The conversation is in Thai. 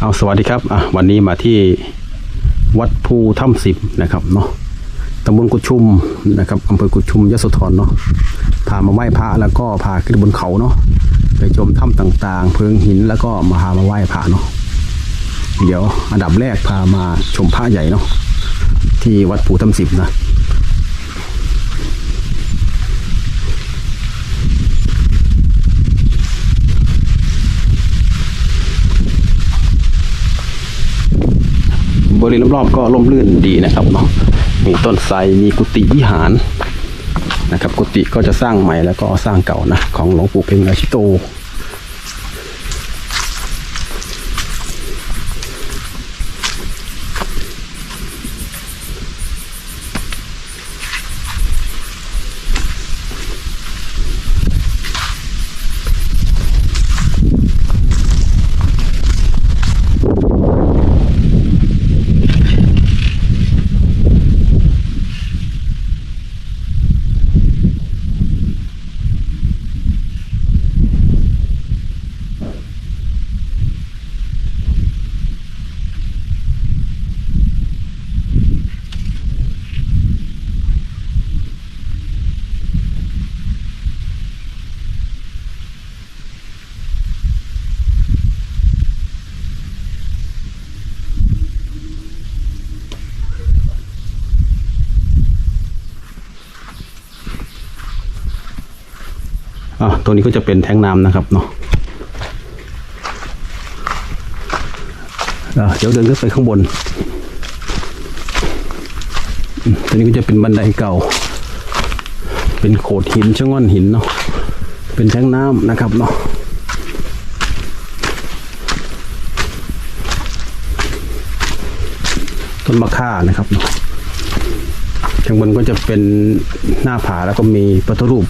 เอาสวัสดีครับอะวันนี้มาที่วัดภูถ้ำสิบนะครับเนาะตำบลกุชุมนะครับอำเภอกุชุมยโสธรเนาะพามาไหว้พระแล้วก็พาขึ้นบนเขาเนาะไปชมถ้ำต่างๆ เพิงหินแล้วก็มาพามาไหว้พระเนาะเดี๋ยวอันดับแรกพามาชมพระใหญ่เนาะที่วัดภูถ้ำสิบนะ ริเวณรอบๆก็ร่มรื่นดีนะครับเนาะมีต้นไทรมีกุฏิวิหารนะครับ กุฏิก็จะสร้างใหม่แล้วก็สร้างเก่านะของหลวงปู่เพ็งราชิโต อะตัวนี้ก็จะเป็นแท้งน้ำนะครับเนาะอะเดี๋ยวเดินขึ้นไปข้างบน ตัวนี้ก็จะเป็นบันไดเก่า เป็นโขดหินชะง่อนหินเนาะ เป็นแท้งน้ำนะครับเนาะต้นมะค่านะครับเนาะข้างบนก็จะเป็นหน้าผาแล้วก็มีพระพุทธรูป